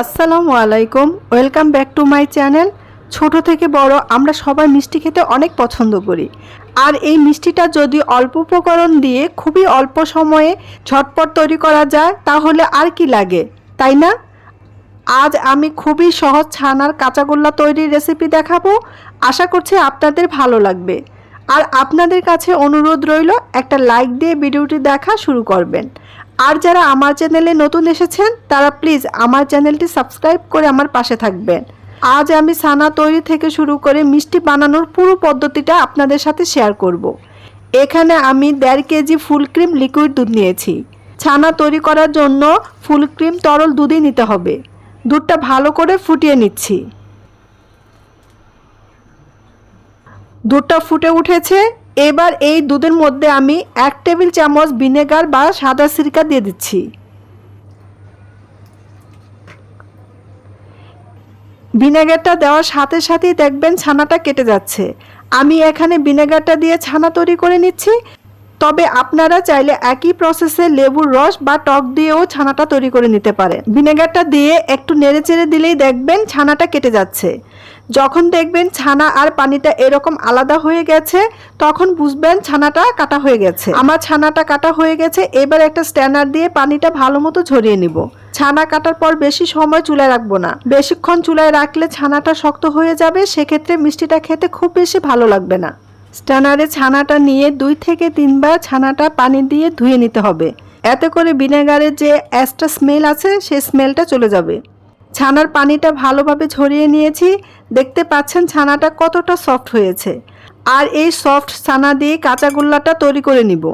আসসালামু আলাইকুম, welcome back to my channel. ছোট থেকে বড় আমরা সবাই মিষ্টি খেতে অনেক পছন্দ করি। আর এই মিষ্টিটা যদি অল্প উপকরণ দিয়ে খুবই অল্প সময়ে ঝটপট তৈরি করা যায়, তাহলে আর কি লাগে, তাই না? আজ আমি খুবই সহজ ছানার কাঁচাগোল্লা তৈরির রেসিপি দেখাবো। আশা করছি আপনাদের ভালো লাগবে। আর আপনাদের কাছে অনুরোধ রইল, একটা লাইক দিয়ে ভিডিওটি দেখা শুরু করবেন। আর যারা আমার চ্যানেলে নতুন এসেছেন, তারা প্লিজ আমার চ্যানেলটি সাবস্ক্রাইব করে আমার পাশে থাকবেন। আজ আমি ছানা তৈরি থেকে শুরু করে মিষ্টি বানানোর পুরো পদ্ধতিটা আপনাদের সাথে শেয়ার করব। এখানে আমি দেড় কেজি ফুল ক্রিম লিকুইড দুধ নিয়েছি। ছানা তৈরি করার জন্য ফুল ক্রিম তরল দুধই নিতে হবে। দুধটা ভালো করে ফুটিয়ে নিচ্ছি। দুধটা ফুটে উঠেছে। এবার এই দুধের মধ্যে আমি এক টেবিল চামচ ভিনেগার বা সাদা সিরকা দিয়ে দিচ্ছি। ভিনেগারটা দেওয়ার সাথে সাথেই দেখবেন ছানাটা কেটে যাচ্ছে। আমি এখানে ভিনেগারটা দিয়ে ছানা তৈরি করে নিচ্ছি। তবে আপনারা চাইলে একই প্রসেসে লেবুর রস বা টক দিয়েও ছানাটা তৈরি করে নিতে পারেন। ভিনেগারটা দিয়ে একটু নেড়ে চেড়ে দিলেই দেখবেন ছানাটা কেটে যাচ্ছে। যখন দেখবেন ছানা আর পানিটা এরকম আলাদা হয়ে গেছে, তখন বুঝবেন ছানাটা কাটা হয়ে গেছে। আমার ছানাটা কাটা হয়ে গেছে, এবার একটা স্ট্যান্ডার দিয়ে পানিটা ভালো মতো ঝরিয়ে নিব। ছানা কাটার পর বেশি সময় চুলায় রাখব না। বেশিক্ষণ চুলায় রাখলে ছানাটা শক্ত হয়ে যাবে, সেক্ষেত্রে মিষ্টিটা খেতে খুব বেশি ভালো লাগবে না। স্ট্যানারে ছানাটা নিয়ে দুই থেকে তিনবার ছানাটা পানি দিয়ে ধুয়ে নিতে হবে। এতে করে ভিনেগারের যে অ্যাসটা স্মেল আছে সেই স্মেলটা চলে যাবে। ছানার পানিটা ভালোভাবে ঝরিয়ে নিয়েছি। দেখতে পাচ্ছেন ছানাটা কতটা সফট হয়েছে। আর এই সফট ছানা দিয়ে কাঁচা গোল্লাটা তৈরি করে নিব।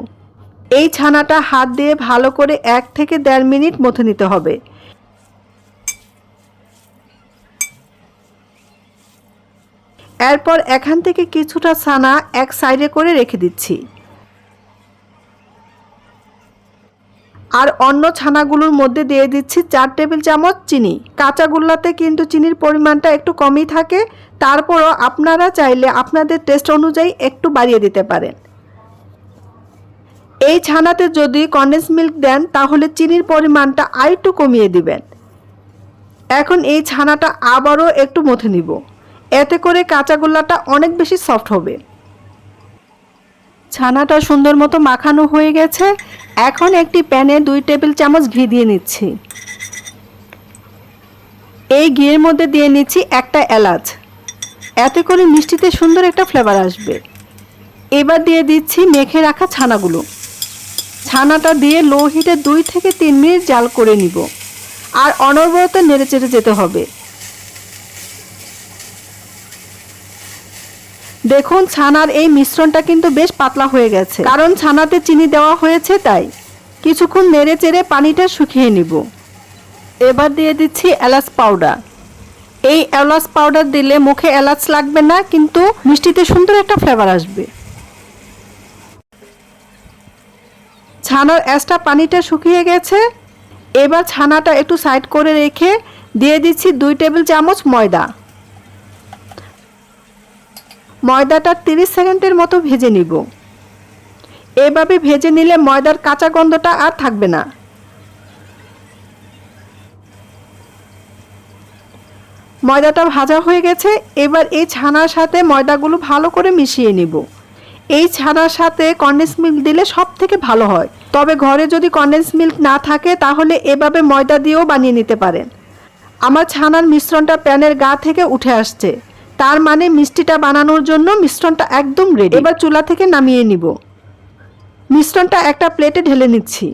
এই ছানাটা হাত দিয়ে ভালো করে এক থেকে দেড় মিনিট মথে নিতে হবে। এরপর এখান থেকে কিছুটা ছানা এক সাইডে করে রেখে দিচ্ছি। আর অন্য ছানাগুলোর মধ্যে দিয়ে দিচ্ছি চার টেবিল চামচ চিনি। কাঁচাগোল্লাতে কিন্তু চিনির পরিমাণটা একটু কমই থাকে। তারপরও আপনারা চাইলে আপনাদের টেস্ট অনুযায়ী একটু বাড়িয়ে দিতে পারেন। এই ছানাতে যদি কন্ডেন্স মিল্ক দেন, তাহলে চিনির পরিমাণটা আরেকটু কমিয়ে দিবেন। এখন এই ছানাটা আবারও একটু মথে নিব। এতে করে কাঁচাগোল্লাটা অনেক বেশি সফট হবে। ছানাটা সুন্দর মতো মাখানো হয়ে গেছে। এখন একটি প্যানে দুই টেবিল চামচ ঘি দিয়ে নিচ্ছি। এই ঘিয়ের মধ্যে দিয়ে নিচ্ছি একটা এলাচ। এতে করে মিষ্টিতে সুন্দর একটা ফ্লেভার আসবে। এবার দিয়ে দিচ্ছি মেখে রাখা ছানাগুলো। ছানাটা দিয়ে লো হিটে দুই থেকে তিন মিনিট জাল করে নিব। আর অনবরত নেড়ে চেড়ে যেতে হবে। দেখুন, ছানার এই মিশ্রণটা কিন্তু বেশ পাতলা হয়ে গেছে। কারণ ছানাতে চিনি দেওয়া হয়েছে তাই। কিছুক্ষণ নেড়ে চেড়ে পানিটা শুকিয়ে নিব। এবার দিয়ে দিচ্ছি এলাচ পাউডার। এই এলাচ পাউডার দিলে মুখে এলাচ লাগবে না, কিন্তু মিষ্টিতে সুন্দর একটা ফ্লেভার আসবে। ছানার অ্যাসটা পানিটা শুকিয়ে গেছে। এবার ছানাটা একটু সাইড করে রেখে দিয়ে দিচ্ছি দুই টেবিল চামচ ময়দা। ময়দাটা 30 সেকেন্ডের মতো ভেজে নিব। এভাবে ভেজে নিলে ময়দার কাঁচা গন্ধটা আর থাকবে না। ময়দাটা ভাজা হয়ে গেছে, এবার এই ছানার সাথে ময়দাগুলো ভালো করে মিশিয়ে নিব। এই ছানার সাথে কন্ডেন্স মিল্ক দিলে সব থেকে ভালো হয়। তবে ঘরে যদি কন্ডেন্স মিল্ক না থাকে, তাহলে এভাবে ময়দা দিয়েও বানিয়ে নিতে পারেন। আমার ছানার মিশ্রণটা প্যানের গা থেকে উঠে আসছে। তার মানে মিষ্টিটা বানানোর জন্য মিশ্রণটা একদম রেডি এবার চুলা থেকে নামিয়ে নিব। মিশ্রণটা একটা প্লেটে ঢেলে নিচ্ছি।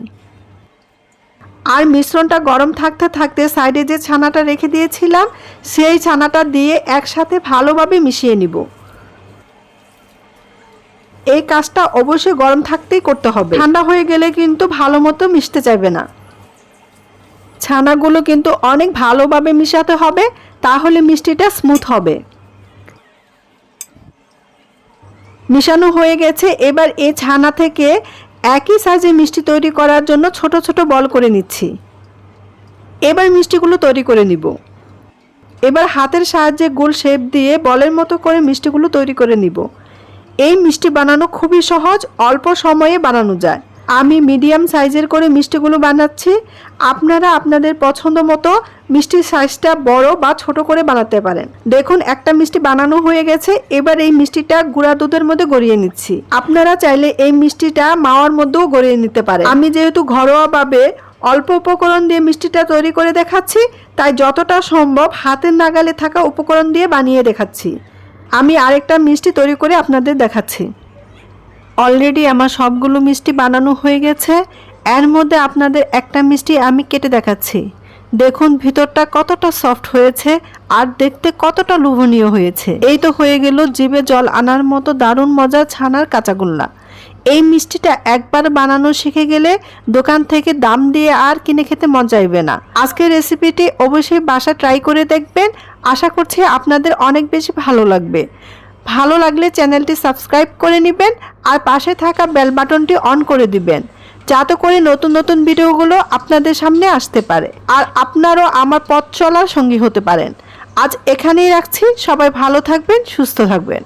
আর মিশ্রণটা গরম থাকতে থাকতে সাইডে যে ছানাটা রেখে দিয়েছিলাম, সেই ছানাটা দিয়ে একসাথে ভালোভাবে মিশিয়ে নিব। এই কাজটা অবশ্যই গরম থাকতেই করতে হবে। ঠান্ডা হয়ে গেলে কিন্তু ভালো মতো মিশতে চাইবে না। ছানাগুলো কিন্তু অনেক ভালোভাবে মিশাতে হবে, তাহলে মিষ্টিটা স্মুথ হবে। মিশানো হয়ে গেছে। এবার এই ছানা থেকে একই সাইজে মিষ্টি তৈরি করার জন্য ছোট ছোট বল করে নিচ্ছি। এবার মিষ্টিগুলো তৈরি করে নিব। এবার হাতের সাহায্যে গোল শেপ দিয়ে বলের মতো করে মিষ্টিগুলো তৈরি করে নিব। এই মিষ্টি বানানো খুবই সহজ, অল্প সময়ে বানানো যায়। আমি মিডিয়াম সাইজের করে মিষ্টিগুলো বানাচ্ছি। আপনারা আপনাদের পছন্দ মতো মিষ্টির সাইজটা বড় বা ছোট করে বানাতে পারেন। দেখুন, একটা মিষ্টি বানানো হয়ে গেছে। এবার এই মিষ্টিটা গুঁড়া দুধের মধ্যে গড়িয়ে নিচ্ছি। আপনারা চাইলে এই মিষ্টিটা মাওয়ার মধ্যেও গড়িয়ে নিতে পারেন। আমি যেহেতু ঘরোয়াভাবে অল্প উপকরণ দিয়ে মিষ্টিটা তৈরি করে দেখাচ্ছি, তাই যতটা সম্ভব হাতের নাগালে থাকা উপকরণ দিয়ে বানিয়ে দেখাচ্ছি। আমি আরেকটা মিষ্টি তৈরি করে আপনাদের দেখাচ্ছি। অলরেডি আমার সবগুলো মিষ্টি বানানো হয়ে গেছে। এর মধ্যে আপনাদের একটা মিষ্টি আমি কেটে দেখাচ্ছি। দেখুন, ভিতরটা কতটা সফট হয়েছে আর দেখতে কতটা লোভনীয় হয়েছে। এই তো হয়ে গেল জিভে জল আনার মতো দারুণ মজার ছানার কাঁচাগোল্লা। এই মিষ্টিটা একবার বানানো শিখে গেলে দোকান থেকে দাম দিয়ে আর কিনে খেতে মন চাইবে না। আজকের রেসিপিটি অবশ্যই বাসা ট্রাই করে দেখবেন। আশা করছি আপনাদের অনেক বেশি ভালো লাগবে। ভালো লাগলে চ্যানেলটি সাবস্ক্রাইব করে নেবেন আর পাশে থাকা বেল বাটনটি অন করে দিবেন, যাতে করে নতুন নতুন ভিডিওগুলো আপনাদের সামনে আসতে পারে আর আপনারও আমার পথ চলার সঙ্গী হতে পারেন। আজ এখানেই রাখছি, সবাই ভালো থাকবেন, সুস্থ থাকবেন।